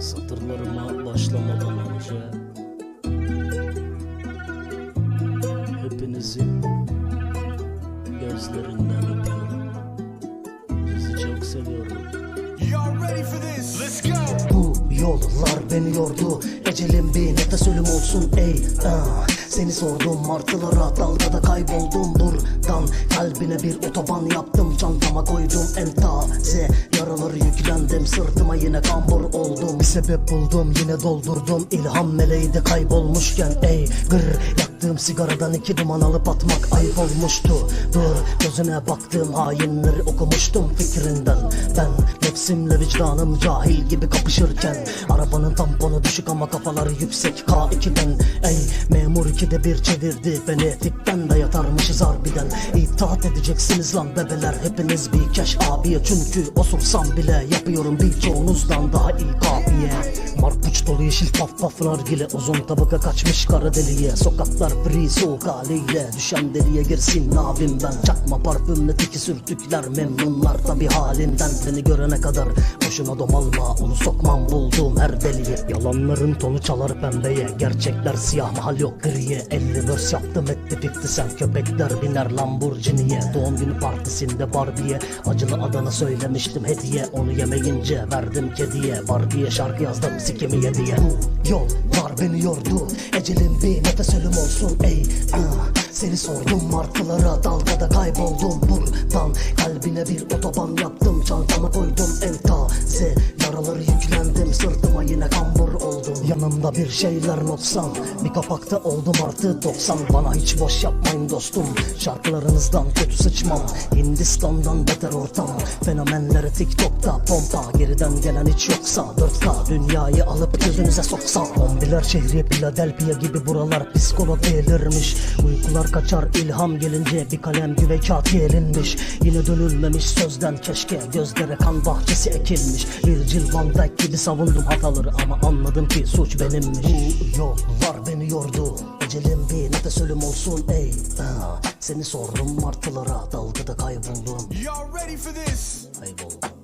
Satırlarıma başlamadan önce Hepinizin gözlerinden öpüyorum. Sizi çok seviyorum. Y'all ready for this? Let's go. Bu yollar beni yordu Ecelim bir nefes ölüm olsun ey ah. Seni sordum martılara dalgada kayboldum buradan Kalbine bir otoban yaptım çantama koydum en taze Yaraları yüklendim sırtıma yine kambur oldum. Bir sebep buldum yine doldurdum. İlham meleği de kaybolmuşken ey Gır yaktığım sigaradan iki duman alıp atmak ayıp olmuştu. Dur gözüne baktığım hainleri okumuştum fikrinden. Ben nefsimle vicdanım cahil gibi kapışırken Arabanın tamponu düşük ama kafaları yüksek K2'den Ey memur 2'de bir çevirdi beni Tipten de yatarmışız harbiden. İtaat edeceksiniz lan bebeler Hepiniz bir keş abiye. Çünkü osursam bile yapıyorum birçoğunuzdan daha iyi kafiye. Marpuç dolu yeşil paf paf nargile Uzun tabaka kaçmış kara deliğe Sokaklar free soğuk haliyle. Düşen deliğe girsin abim ben? Çakma parfümle tiki sürtükler Memnunlar. Tabi halinden Seni görene kadar Boşuna domalma. Onu sokmam bulduğum her deliğe Yalanların tonu çalar pembeye. Gerçekler siyah mahal yok griye. 50 vers yaptım etti fikti sen Köpekler biner Lamborghini'ye. Doğum günü partisinde Barbie'ye. Acılı Adana söylemiştim hediye. Onu yemeyince verdim kediye. Barbie'ye şarkı yazdım sikimi yediye. Bu yollar beni yordu. Ecelim bir nefes ölüm olsun ey ah. Seni sordum martılara dalgada kayboldum buradan Kalbine bir otoban yaptım çantama koydum Bir şeyler notsan Bir kapakta oldum artı 90 Bana hiç boş yapmayın dostum. Şarkılarınızdan kötü sıçmam. Hindistan'dan beter ortam. Fenomenleri TikTok'ta pompa. Geriden gelen hiç yoksa 4K Dünyayı alıp gözünüze soksam Zombiler şehri Philadelphia gibi buralar Psikolog delirmiş Uykular kaçar ilham gelince Bir kalem güve kağıt gelinmiş. Yine dönülmemiş sözden keşke Gözlere kan bahçesi ekilmiş. Virgil van Dijk gibi savundum hataları Ama anladım ki suç benimmiş Bu yollar beni yordu. Ecelim bir nefes ölüm olsun ey. Seni sordum martılara Dalgada kayboldum. Y'all ready for this? Kayboldum